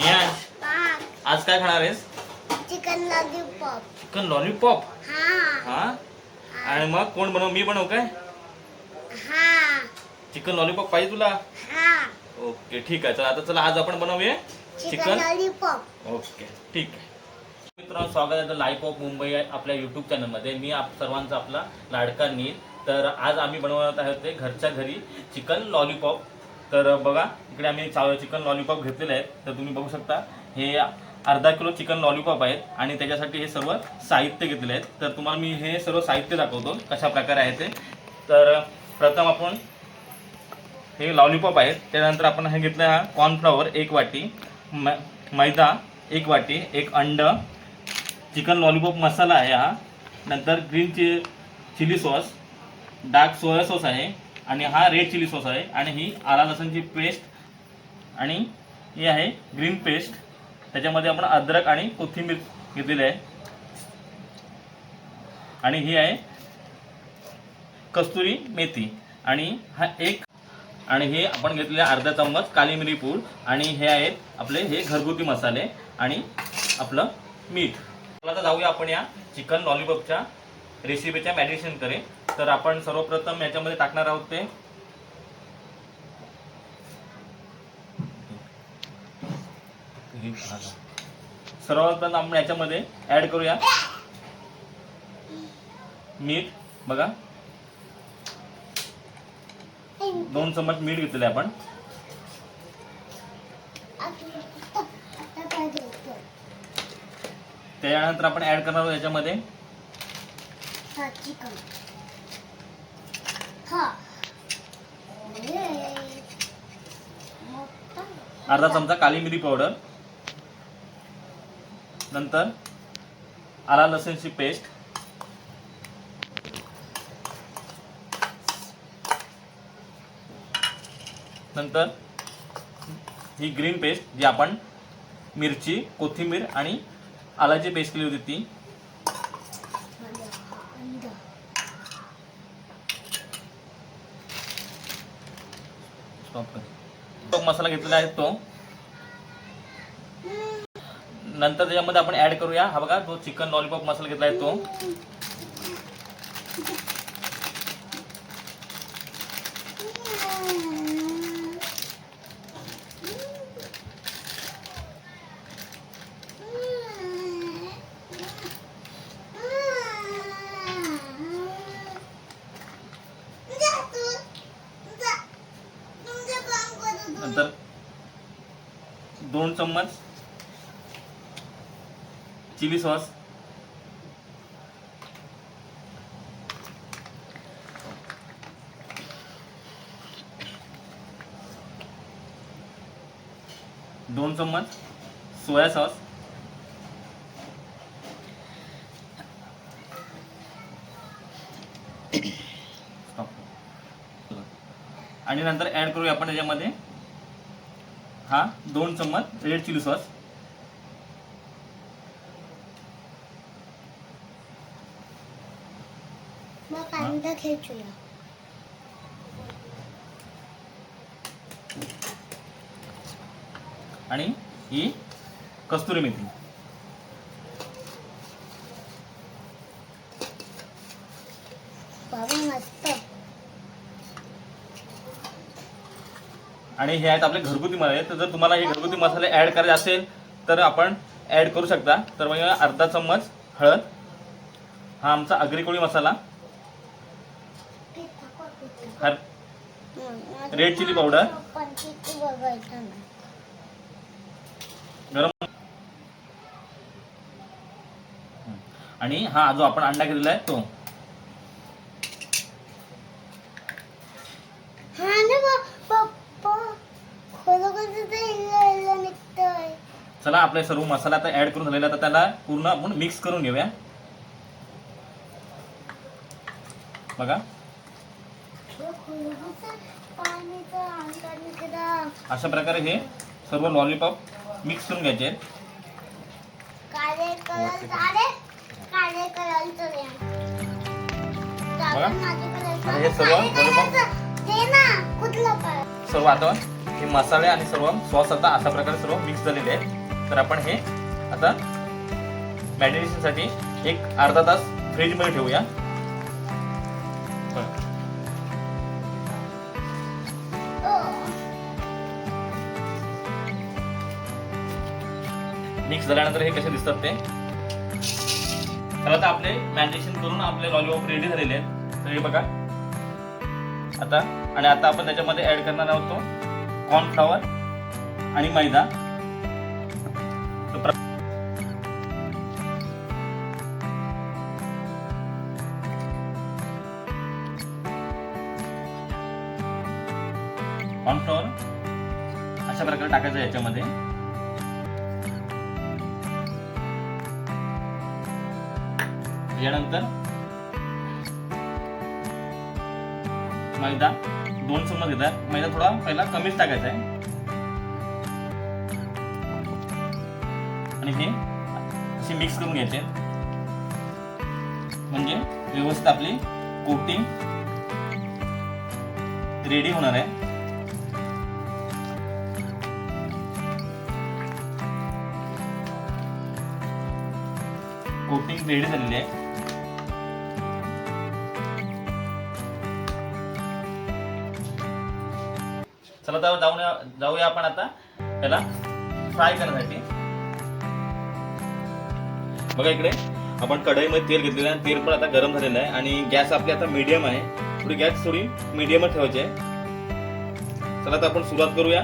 नियांश आज काय खाणार आहेस? चिकन लॉलीपॉप चिकन लॉलीपॉप हा. हा? आणि मग कोण बनव मी बनवू काय? हा. चिकन लॉलीपॉप पाहिजे तुला? हा. ओके ठीक आहे. चला आता चला आज आपण बनवूया चिकन लॉलीपॉप ओके ठीक आहे. मित्रांनो स्वागत आहे लाईफ ऑफ मुंबई आपल्या यूट्यूब चॅनलमध्ये मी आप सर्वांचा आपला लाडका नील. तर आज आम्ही बनवत आहोत ते घरच्या घरी चिकन लॉलीपॉप तर बघा इकडे आम्ही चा- चिकन लॉलीपॉप घेतलेले आहेत. तर तुम्ही बघू शकता हे अर्धा किलो चिकन लॉलीपॉप आहेत आणि त्याच्यासाठी हे सर्व साहित्य घेतलेले आहेत. तर तुम्हाला मी हे सर्व साहित्य दाखवतो कशा प्रकारे आहे ते. तर प्रथम आपण हे लॉलीपॉप आहेत. त्यानंतर आपण हे घेतलं हा कॉर्नफ्लॉवर एक वाटी मै मैदा एक वाटी एक अंड चिकन लॉलीपॉप मसाला आहे हा. नंतर ग्रीन चि chilli sauce dark soya sauce आहे. आणि हा रेड चिली सॉस आहे. आणि ही आला लसणची पेस्ट आणि ही आहे ग्रीन पेस्ट त्याच्यामध्ये आपण अद्रक आणि कोथिंबीर घेतलेली आहे. आणि ही आहे कस्तुरी मेथी. आणि हा एक आणि हे आपण घेतलेले अर्धा चम्मच काली मिरी पूड. आणि हे आहेत आपले हे घरगुती मसाले आणि आपलं मीठ. आता जाऊया आपण या चिकन लॉलीपॉपच्या रेसिपीच्या मॅडिनेशन करे तर आपण सर्वप्रथम याच्यामध्ये टाकणार आहोत ते. सर्वप्रथम आपण याच्यामध्ये ऍड करूया. मीठ बघा. दोन चम्मच मीठ घेतलेले आपण. त्याच्यानंतर आपण ऍड करणार आहोत याच्यामध्ये. अर्धा चमचा काली मिरी पावडर. नंतर आला लसणची पेस्ट. नंतर ही ग्रीन पेस्ट जी आपण मिरची कोथिंबीर आणि आलाची पेस्ट केली होती ती. स्टॉप कर तो मसाला घेतलेला आहे तो. नंतर त्याच्यामध्ये आपण ऍड करूया. हा बघा तो चिकन लॉलीपॉप मसाला घेतला आहे तो नंतर दोन चम्मच चिली सॉस दोन चम्मच सोया सॉस आणि नंतर ऍड करूया आपण त्याच्यामध्ये हा दोन चम्मच रेड चिली सॉस. मग कांदा खेचूया. आणि ही कस्तुरी मेथी बाबा मस्त आणि हे आहेत आपले घरगुती मसाले. तर जर तुम्हाला हे घरगुती मसाले ऍड करायचे असेल तर आपण ऍड करू शकता. तर मग अर्धा चम्मच हळद. हा आमचा अग्रिकोळी मसाला. हर रेड चिली पावडर. गरम आणि हा जो आपण अंडा घेतलेला आहे तो. चला आपले सर्व मसाला आता ऍड करून झालेला तर त्याला पूर्ण आपण मिक्स करून घेऊया. बघा. अशा प्रकारे हे सर्व लॉलीपॉप मिक्स करून घ्यायचे आहेत. बघा. हे सर्व लॉलीपॉप सर्व आता हे मसाले आणि सर्व सॉस आता अशा प्रकारे सर्व मिक्स झालेले आहेत. तर आपण हे आता मॅरिनेशनसाठी एक अर्धा तास फ्रीजमध्ये ठेवूया. मिक्स झाल्यानंतर हे कसे दिसतात ते? तर आता आपले मॅरिनेशन करून आपले लॉलीपॉप रेडी झालेले आहेत. तर हे बघा. आता आणि आता आपण त्याच्यामध्ये ऍड करणार आहोत तो कॉर्नफ्लॉवर आणि मैदा. तर प्र- अशा प्रकारे टाकायचं याच्यामध्ये. यानंतर मैदा. दोन चम्मच घेतात मैदा थोडा पहिला कमीच टाकायचा आहे. आणि हे असे मिक्स करून घ्यायचे. म्हणजे व्यवस्थित आपली कोटिंग रेडी होणार आहे. कोटिंग रेडी झालेली आहे. चला जाऊ जाऊया जाऊया आपण आता त्याला फ्राय करण्यासाठी. बघा इकडे. आपण कढईमध्ये तेल घेतलेलं आहे. आणि तेल पण आता गरम झालेलं आहे. आणि गॅस आपली आता मीडियम आहे. थोडी गॅस थोडी मीडियमच ठेवायची आहे. चला तर आपण सुरुवात करूया.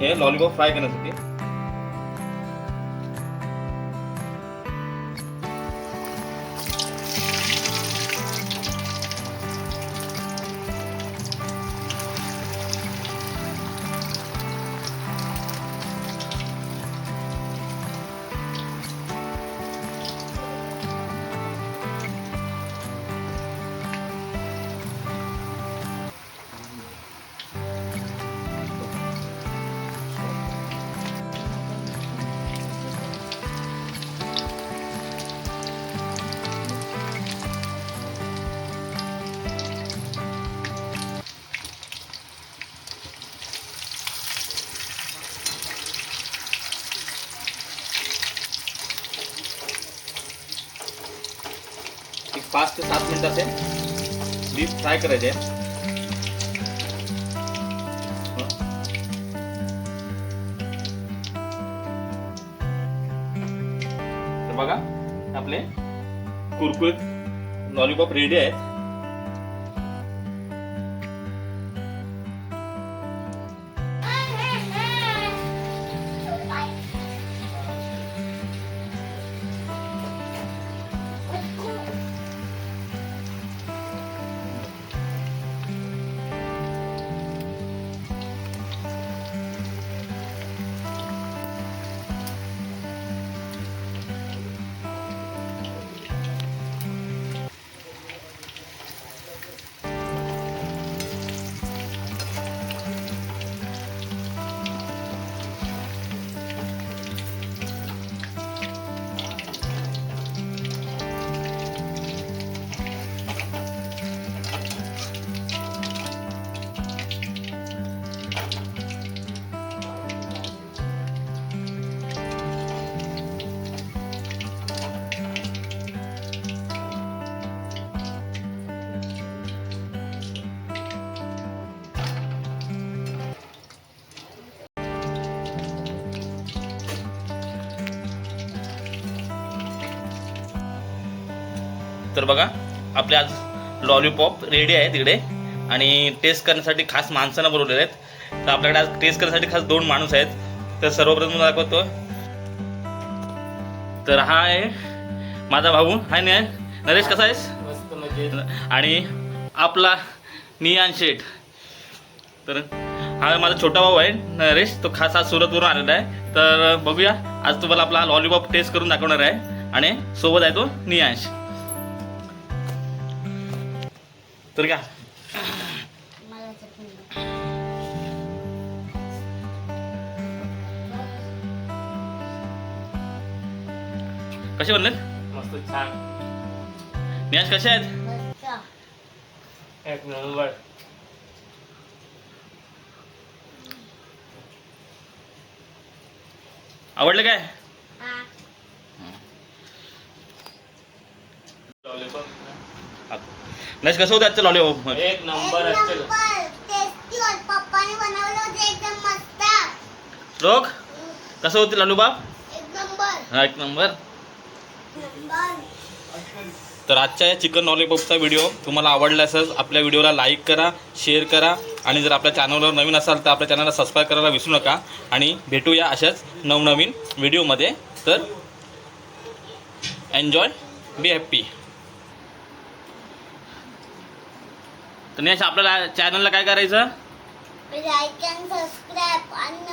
हे लॉलीपॉप फ्राय करण्यासाठी. पाच ते सात मिनिट असे डीप फ्राय करायचे. तर बघा आपले कुरकुरीत लॉलीपॉप रेडी आहेत. तर बघा आपले आज लॉलीपॉप रेडी आहे तिकडे आणि टेस्ट करण्यासाठी खास माणसांना बोलवलेले आहेत. तर आपल्याकडे आज टेस्ट करण्यासाठी खास दोन माणूस आहेत. तर सर्वप्रथम मला दाखवतो. तर हा आहे माझा भाऊ. हाय ने नरेश कसा आहेस? आणि आपला नियान शेठ. तर हा माझा छोटा भाऊ आहे नरेश. तो खास आज सुरतवरून आलेला आहे. तर बघूया आज तुम्हाला आपला लॉलीपॉप टेस्ट करून दाखवणार आहे. आणि सोबत आहे तो नियांश तर का? कसे बनले? मस्त छान. मी आज कसे आहेत? एक नंबर. आवडलं काय? लॉलीपॉप नाही कसं होतं आजचं लॉलीपॉप एक एक नंबर असते नंबर. टेस्टी होत. पप्पाने बनवलं होतं. एकदम मस्त. श्लोक कसं होते नंबर. हा एक नंबर. नंबर. तर आजच्या या चिकन लॉलीपॉपचा व्हिडिओ तुम्हाला आवडला असेल आपल्या व्हिडिओला लाईक करा शेअर करा आणि जर आपल्या चॅनलवर नवीन असाल तर आपल्या चॅनलला सबस्क्राईब करायला विसरू नका. आणि भेटूया अशाच नवनवीन व्हिडिओमध्ये तर एन्जॉय बी हॅप्पी तर नेक्स्ट आपल्याला चॅनलला काय करायचं? लाईक अँड सबस्क्राईब आणि